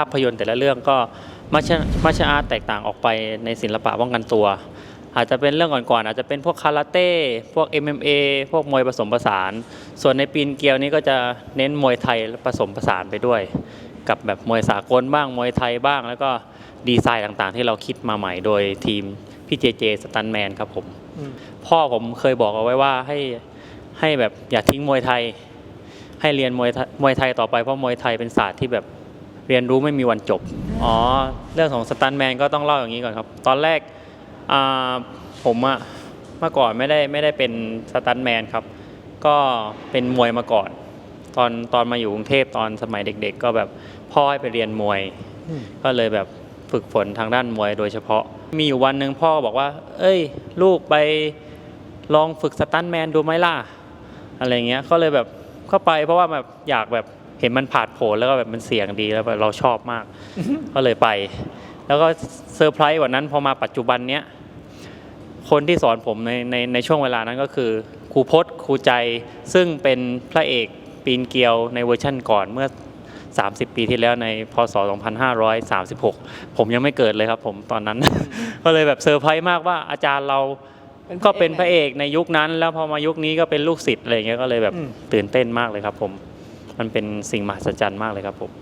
าพยนตร์แต่ละเรื่องก็มัชมัชอาร์ตแตกต่างออกไปในศิลปะป้องกันตัว อาจจะเป็นเรื่องก่อนๆอาจจะเป็นพวกคาราเต้พวก MMA พวกมวยผสมผสาน ส่วนในปีนเกลียวนี้ก็จะเน้นมวยไทยผสมผสานไปด้วย กับแบบมวยสากลบ้างมวยไทยบ้าง แล้วก็ดีไซน์ต่างๆ ที่เราคิดมาใหม่โดยทีมพี่เจเจสตันแมนครับผมอืมพ่อผมเคยบอกเอาไว้ว่าให้ให้แบบอย่าทิ้งมวยไทย ให้เรียนมวยไทยมวยไทยต่อไปเพราะมวยไทยเป็นศาสตร์ที่แบบ เรียนรู้ไม่มีวันจบ อ๋อ เรื่องของสตันแมนก็ต้องเล่าอย่างนี้ก่อนครับ ตอนแรกอ่าผมอะเมื่อก่อนไม่ได้ไม่ได้เป็นสตันแมนครับ ก็เป็นมวยมาก่อน ตอนตอนมาอยู่กรุงเทพตอนสมัยเด็ก ๆ ก็แบบพ่อให้ไปเรียนมวยอืมก็เลยแบบฝึกฝนทางด้านมวยโดยเฉพาะ มีอยู่วันหนึ่งพ่อบอกว่า เอ้ย ลูกไปลองฝึกสตันท์แมนดูไหมล่ะ อะไรเงี้ย ก็เลยแบบเข้าไปเพราะว่าแบบอยากแบบ เห็นมันผ่าดโผนแล้วก็แบบมันเสียงดีแล้วแบบเราชอบมาก ก็เลยไป แล้วก็เซอร์ไพรส์กว่านั้นพอมาปัจจุบันเนี้ยคนที่สอนผมในในในช่วงเวลานั้นก็คือครูพจน์ครูใจซึ่งเป็นพระเอกปีนเกลียวในเวอร์ชั่นก่อนเมื่อ 30 ปีที่แล้วในพศ 2536 ผมยังไม่เกิดเลยครับผมตอนนั้น ก็เลยแบบเซอร์ไพรส์มากว่าอาจารย์เราก็เป็นพระเอกในยุคนั้น แล้วพอมายุคนี้ก็เป็นลูกศิษย์อะไรเงี้ยก็เลยแบบอืมตื่นเต้นมากเลยครับผม มันเป็นสิ่งมหัศจรรย์มากเลยครับผม